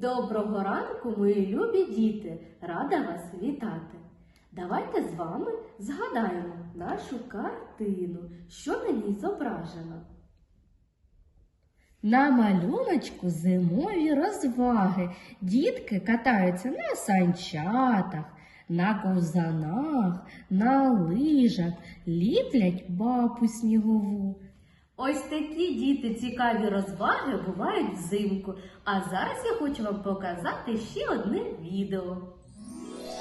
Доброго ранку, мої любі діти! Рада вас вітати! Давайте з вами згадаємо нашу картину, що на ній зображено. На малюночку зимові розваги. Дітки катаються на санчатах, на ковзанах, на лижах, ліплять бабу снігову. Ось такі діти цікаві розваги бувають взимку. А зараз я хочу вам показати ще одне відео.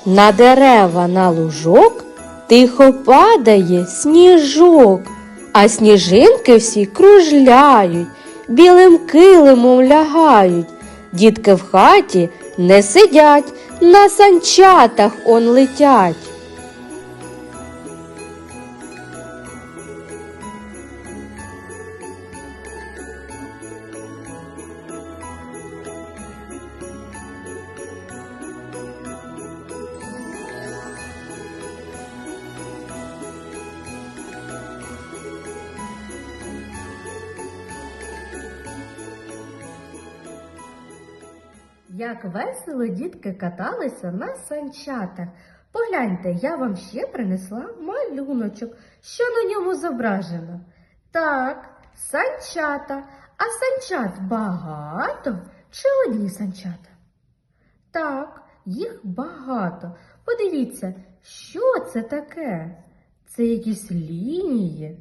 На дерева на лужок тихо падає сніжок, а сніжинки всі кружляють, білим килимом лягають. Дітки в хаті не сидять, на санчатах он летять. Як весело дітки каталися на санчатах. Погляньте, я вам ще принесла малюночок, що на ньому зображено. Так, санчата. А санчат багато чи одні санчата? Так, їх багато. Подивіться, що це таке? Це якісь лінії.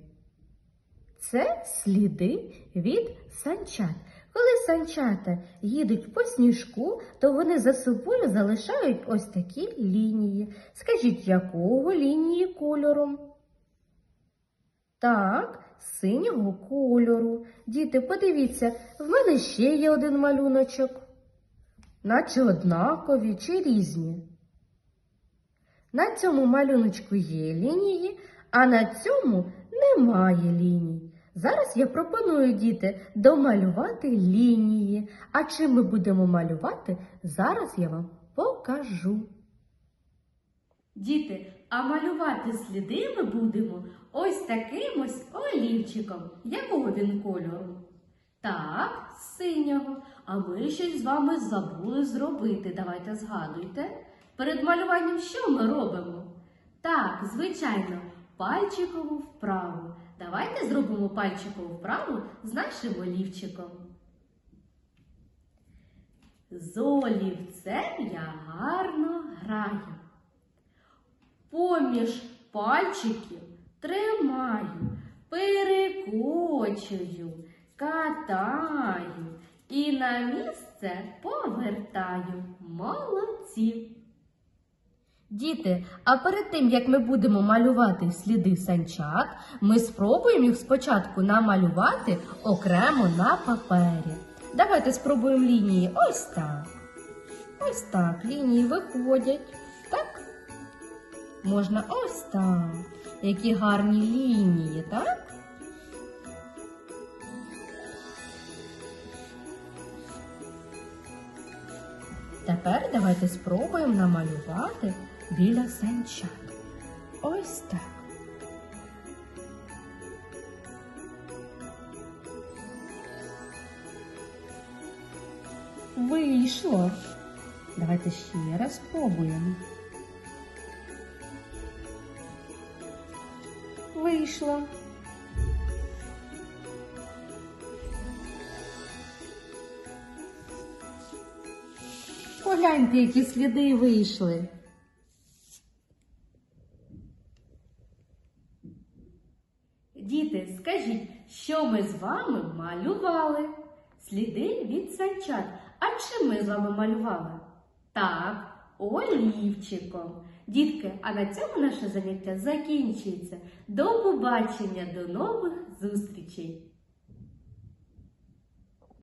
Це сліди від санчат. Коли санчата їдуть по сніжку, то вони за собою залишають ось такі лінії. Скажіть, якого лінії кольору? Так, синього кольору. Діти, подивіться, в мене ще є один малюночок. Наче однакові чи різні. На цьому малюночку є лінії, а на цьому немає ліній. Зараз я пропоную діти домалювати лінії. А чим ми будемо малювати, зараз я вам покажу. Діти, а малювати сліди ми будемо ось таким ось олівчиком. Якого він кольору? Так, синього. А ми щось з вами забули зробити. Давайте згадуйте. Перед малюванням що ми робимо? Так, звичайно, пальчикову вправу. Давайте зробимо пальчикову вправу з нашим олівчиком. З олівцем я гарно граю. Поміж пальчиків тримаю, перекочую, катаю і на місце повертаю. Молодці! Діти, а перед тим, як ми будемо малювати сліди санчат, ми спробуємо їх спочатку намалювати окремо на папері. Давайте спробуємо лінії ось так. Ось так. Лінії виходять. Так? Можна ось так. Які гарні лінії, так? Тепер давайте спробуємо намалювати біля санчат. Ось так. Вийшло. Давайте ще раз спробуємо. Вийшло. Погляньте, які сліди вийшли. Діти, скажіть, що ми з вами малювали? Сліди від санчат. А чим ми з вами малювали? Так, олівчиком. Дітки, а на цьому наше заняття закінчується. До побачення, до нових зустрічей!